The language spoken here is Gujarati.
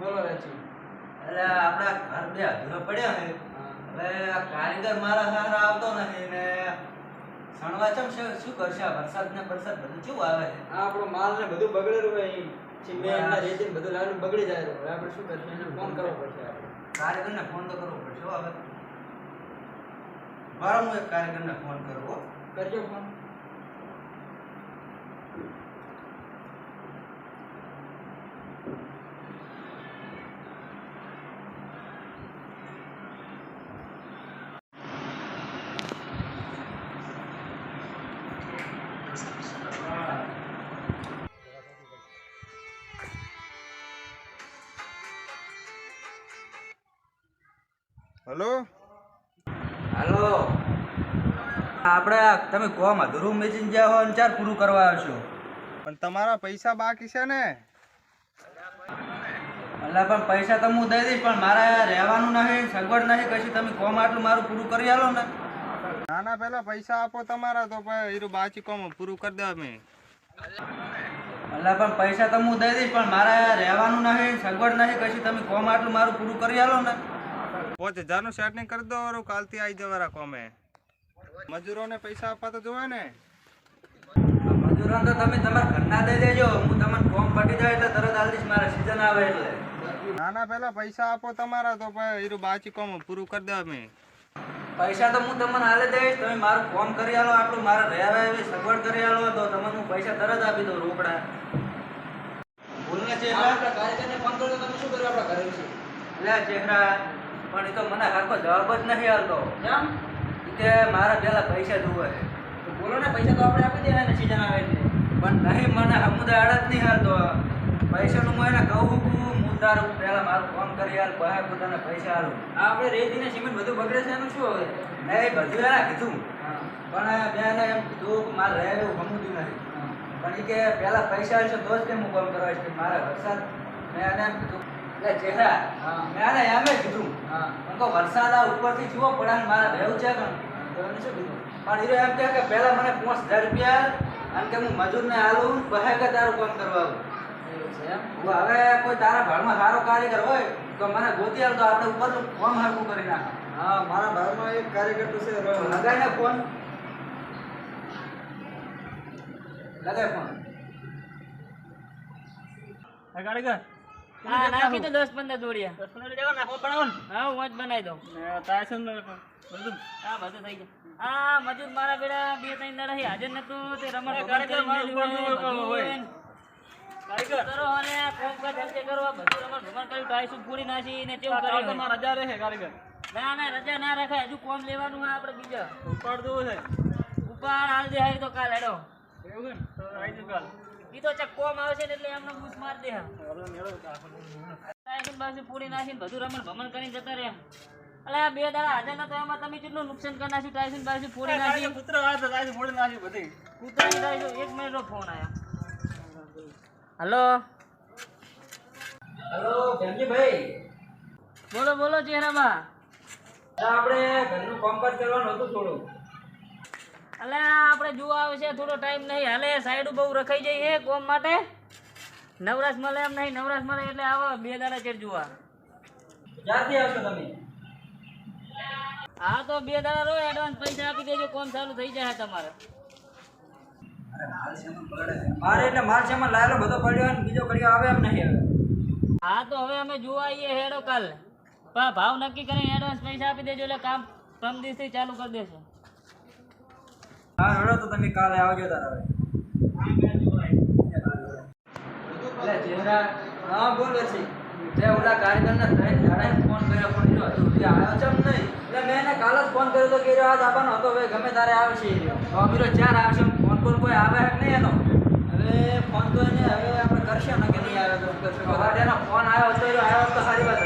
બોલો રાજી એટલે આપણા ઘર બે અધૂરા પડ્યા છે. હવે આ કારીગર મારા હારા આવતો નથી ને સણવા ચમ શું કરશે આ વરસાદ ને વરસાદ બધું શું આવે છે? આ આપણો માલ ને બધું બગડેલું હોય અહીં રેતી બધું લાવીને બગડી જાય. હવે આપણે શું કરશું? એને ફોન કરવો પડશે આપણે. ફોન તો કરવો પડશે હવે. મારો હું એક કારીગરને ફોન કરવો કરજો ફોન. હલો? હાલો. આપણે તમે કોમ અધૂરું મેચિંગ જ્યાં હોય ને ચાર પૂરું કરવા આવશો પણ તમારા પૈસા બાકી છે ને? એટલે પણ પૈસા તો હું દઈ દઈશ પણ મારા રહેવાનું નહીં સગવડ નહીં કશું તમે કોમ આટલું મારું પૂરું કરી આલો ને? ના ના પેલા પૈસા આપો તમારા તો એરું બાકી કોમ પૂરું કરી દે અમે. એટલે પણ પૈસા તો હું દઈ દઈશ પણ મારા રહેવાનું નહીં સગવડ નહીં કશું તમે કોમ આટલું મારું પૂરું કરી આલો ને? પોતે હજારનું સેટિંગ કરી દો કાલથી આવી જવારા કોમે. મજૂરોને પૈસા આપવા તો જોવે ને. મજૂરો તો તમે તમારા ઘરના દઈ દેજો. હું તમને ફોર્મ પટી જાય એટલે તરત આલી દઈશ મારા સિઝન આવે એટલે. ના ના પેલા પૈસા આપો તમારા તો એરું બાકી કોમ પૂરું કરી દે અમે. પૈસા તો હું તમને હાલે દઈશ. તમે મારું કોમ કરી આલો આટલું મારે રહેવા એવી સગવડ કરી આલો તો તમને હું પૈસા તરત આપી દઉં રોકડા. ભૂલને છે આપણા કારીગરને ફોન કરજો તમે શું કર્યું આપણા ઘરે વિશે? લે ચહેરા પણ એ તો મને હરખો જવાબ જ નહીં આવતો. કેમ? કે મારા પેલા પૈસા જોવે. તો બોલો ને પૈસા તો આપણે આપી દેવાના સીઝન આવે એટલે પણ નહીં મને સમુદાય અડત નહીં હાલતો. પૈસાનું હું એને કહું છું હું તારું પહેલા મારું ફોન કરી હાલ પછી પોતાને પૈસા હાલું આ આપણે રેતી ને સિમેન્ટ બધું બગડે છે એનું શું હવે? નહીં બધું એને કીધું. પણ મેં એને એમ કીધું કે મારે રહે એવું સમજ્યું નથી પણ એ કે પહેલા પૈસા હશે તો જ કેમ હું કામ કરવા છે મારે વરસાદ મેં એને એમ કીધું. એટલે ચહેરા મેં એને એમ જ કીધું. હા. કહો વરસાદ આ ઉપરથી જુઓ પડાને મારા મારે રહેવું છે પણ તો શું કીધું પણ હીરો એમ કહે કે પહેલા મને પાંચ હજાર રૂપિયા અને કે હું મજૂરને આલું કહે કે તારું કામ કરવા આવું એમ? હવે કોઈ તારા ભાડમાં સારો કારીગર હોય તો મને ગોતી આલ તો આપણે ઉપરનું ફોર્મ હરકું કરી નાખ. હા મારા ભાગમાં એક કારીગર તો છે લગાઈને ફોન. લગાય ફોન. કારીગર હા નાખી દો દસ પંદર દોડિયા. દસ પંદર જગ્યા નાખો બનાવો હા હું જ બનાવી દઉં. તાયસન બધું. હા બધું થઈ જાય હા મજૂર મારા બેડા બે ત્રણ દાડા હાજર નતું તે રમણ એ ભમણ કારીગર કરીને મારું મેલ્યું ઉપરનું હોય, હોય, બધું કારીગર કરો અને આ કોમકાજ અંતે કરો બધું રમણ ભમણ કર્યું ટાઈસું પૂરી નાખી ને કેવું કર્યું મારા રજા રહે કારીગર ના ના રજા ના રખાય. હજુ કોમ લેવાનું આપડે આપણે બીજા. ઉપાડ દેવું છે ઉપાડ હાલ દે તો કાલ હેડો. એવું છે તો આવી જુ કાલ. ઈ તો ચક કોમ આવશે ને એટલે એમને બૂસ માર દે હા. હવે મેળો ટાઈસું બાસું પૂરી નાખીને બધું રમણ ભમણ કરીને જતા રહે અલે આ બે દાડા હાજર નતો એમાં તમે કેટલું નુકસાન કરી નાખ્યું? ટાઈસન બાજુ પૂરી નાખી. પુત્ર આ તો તાયસન ફોડી નાખી બધી. કૂતરાની ટાઈસું એક મિનિટનો ફોન આવ્યો હલો? હેલો ભેમજીભાઈ બોલો બોલો ચહેરામાં. આપણે ઘરનું કામકાજ કરવાનું હતું થોડું. અલે આ આપણે જોવા આવે છે થોડો ટાઈમ નહીં. હાલે સાઈડ બહુ રખાઈ જાય છે કોમ માટે. નવરાશ મળે એમ નહીં નવરાશ મળે એટલે આવો બે દાડા ચેર જોવા ક્યારથી આવશો તમે? હા તો બે દાડા રહો એડવાન્સ પૈસા આપી દેજો કોમ ચાલુ થઈ જાય તમારે. મારે એટલે માલ લાયેલો બધો પડ્યો અને બીજો કડિયો આવે એમ નહીં હા તો હવે અમે જોવા આવીએ હેડો કાલ. પણ ભાવ નક્કી કરીને એડવાન્સ પૈસા આપી દેજો એટલે કામ પ્રમ દિવસથી ચાલુ કરી દેશું. હા રડો તો તમે કાલે આવજો તારા એટલે હા બોલો છે તે ઓલા કારીગરને ત્રણ દાડાએ ફોન કર્યો પણ એનો હજુ સુધી આવ્યો છે નહીં. એટલે મેં એને કાલે જ ફોન કર્યો તો કે આજ આવવાનો હતો હવે ગમે તારે આવશે. તો અમીરો ચાર આવશે ફોન પર કોઈ આવે કે નહીં એનો? હવે ફોન તો એને હવે આપણે કરશે ને કે નહીં આવે તો ફોન આવ્યો તો આવ્યો તો સારી વાત